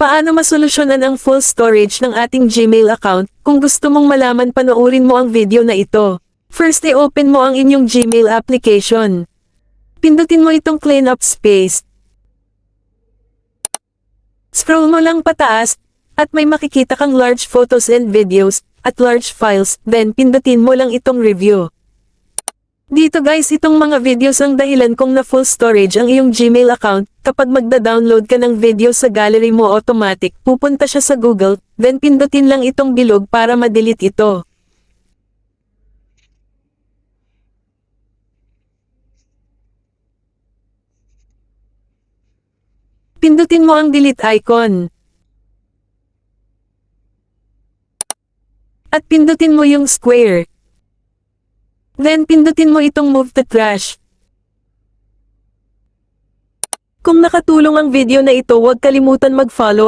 Paano masolusyonan ang full storage ng ating Gmail account? Kung gusto mong malaman panoorin mo ang video na ito. First i-open mo ang inyong Gmail application. Pindutin mo itong clean up space. Scroll mo lang pataas, at may makikita kang large photos and videos, at large files, then pindutin mo lang itong review. Dito guys itong mga videos ang dahilan kung na full storage ang iyong Gmail account, kapag magda-download ka ng video sa gallery mo automatic, pupunta siya sa Google, then pindutin lang itong bilog para ma-delete ito. Pindutin mo ang delete icon. At pindutin mo yung square. Then pindutin mo itong move to trash. Kung nakatulong ang video na ito huwag kalimutan mag-follow